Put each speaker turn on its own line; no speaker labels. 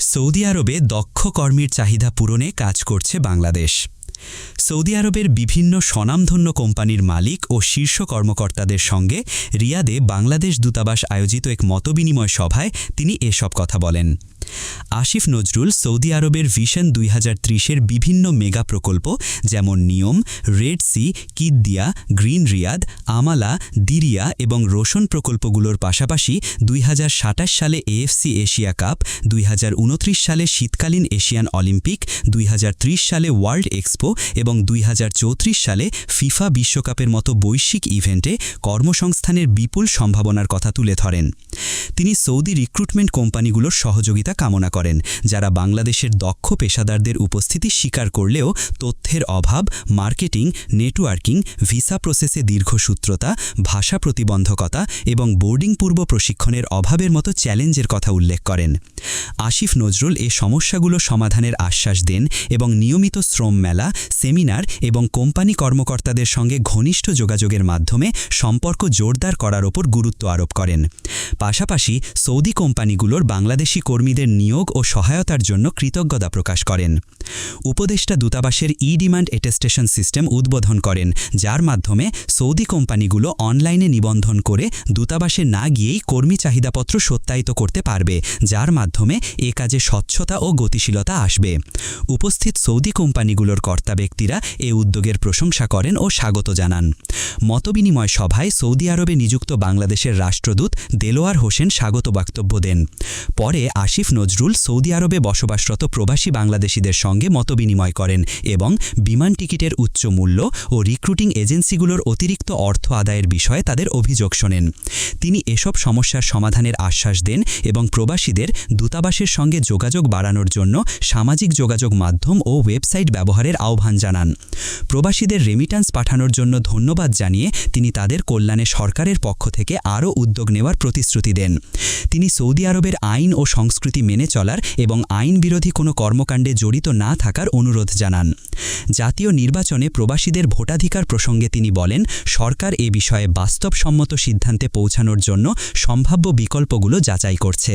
Saudi আরবে দক্ষ কর্মীর চাহিদা পূরণে কাজ করছে বাংলাদেশ। সৌদি আরবের বিভিন্ন স্বনামধন্য কোম্পানির মালিক ও শীর্ষ কর্মকর্তাদের সঙ্গে রিয়াদে বাংলাদেশ দূতাবাস আয়োজিত এক মতবিনিময় সভায় তিনি এসব কথা বলেন। আসিফ নজরুল সৌদি আরবের ভিশন দুই হাজার বিভিন্ন মেগা প্রকল্প, যেমন NEOM, red sea, Qiddiya, green Riyadh, Amaala, Diriyah এবং রোশন প্রকল্পগুলোর পাশাপাশি দুই হাজার সাতাশ সালে এএফসি এশিয়া কাপ, দুই হাজার উনত্রিশ সালে শীতকালীন এশিয়ান অলিম্পিক, দুই হাজার ত্রিশ সালে ওয়ার্ল্ড এক্সপো এবং দুই হাজার চৌত্রিশ সালে ফিফা বিশ্বকাপের মতো বৈশ্বিক ইভেন্টে কর্মসংস্থানের বিপুল সম্ভাবনার কথা তুলে ধরেন। তিনি সৌদি রিক্রুটমেন্ট কোম্পানিগুলোর সহযোগিতা কামনা করেন, যারা বাংলাদেশের দক্ষ পেশাদারদের উপস্থিতি স্বীকার করলেও তথ্যের অভাব, মার্কেটিং, নেটওয়ার্কিং, ভিসা প্রসেসে দীর্ঘসূত্রতা, ভাষা প্রতিবন্ধকতা এবং বোর্ডিং পূর্ব প্রশিক্ষণের অভাবের মতো চ্যালেঞ্জের কথা উল্লেখ করেন। আসিফ নজরুল এ সমস্যাগুলো সমাধানের আশ্বাস দেন এবং নিয়মিত শ্রম মেলা, সেমিনার এবং কোম্পানি কর্মকর্তাদের সঙ্গে ঘনিষ্ঠ যোগাযোগের মাধ্যমে সম্পর্ক জোরদার করার ওপর গুরুত্ব আরোপ করেন। পাশাপাশি সৌদি কোম্পানিগুলোর বাংলাদেশি কর্মীদের নিয়োগ ও সহায়তার জন্য কৃতজ্ঞতা প্রকাশ করেন। উপদেষ্টা দূতাবাসের ই ডিমান্ড এটেস্টেশন সিস্টেম উদ্বোধন করেন, যার মাধ্যমে সৌদি কোম্পানিগুলো অনলাইনে নিবন্ধন করে দূতাবাসে না গিয়েই কর্মী চাহিদাপত্র সত্যায়িত করতে পারবে, যার মাধ্যমে এ কাজে স্বচ্ছতা ও গতিশীলতা আসবে। উপস্থিত সৌদি কোম্পানিগুলোর কর্তা ব্যক্তিরা এ উদ্যোগের প্রশংসা করেন ও স্বাগত জানান। মতবিনিময় সভায় সৌদি আরবে নিযুক্ত বাংলাদেশের রাষ্ট্রদূত দেলোয়ার হোসেন স্বাগত বক্তব্য দেন। পরে আসিফ নজরুল সৌদি আরবে বসবাসরত প্রবাসী বাংলাদেশিদের সঙ্গে মতবিনিময় করেন এবং বিমান টিকিটের উচ্চ মূল্য ও রিক্রুটিং এজেন্সিগুলোর অতিরিক্ত অর্থ আদায়ের বিষয়ে তাদের অভিযোগ শোনেন। তিনি এসব সমস্যার সমাধানের আশ্বাস দেন এবং প্রবাসীদের দূতাবাসের সঙ্গে যোগাযোগ বাড়ানোর জন্য সামাজিক যোগাযোগ মাধ্যম ও ওয়েবসাইট ব্যবহারের আহ্বান জানান। প্রবাসীদের রেমিটান্স পাঠানোর জন্য ধন্যবাদ জানিয়ে তিনি তাদের কল্যাণে সরকারের পক্ষ থেকে আরও উদ্যোগ নেওয়ার প্রতিশ্রুতি দেন। তিনি সৌদি আরবের আইন ও সংস্কৃতি মেনে চলার এবং আইন বিরোধী কোনো কর্মকাণ্ডে জড়িত না থাকার অনুরোধ জানান। জাতীয় নির্বাচনে প্রবাসীদের ভোটাধিকার প্রসঙ্গে তিনি বলেন, সরকার এ বিষয়ে বাস্তবসম্মত সিদ্ধান্তে পৌঁছানোর জন্য সম্ভাব্য বিকল্পগুলো যাচাই করছে।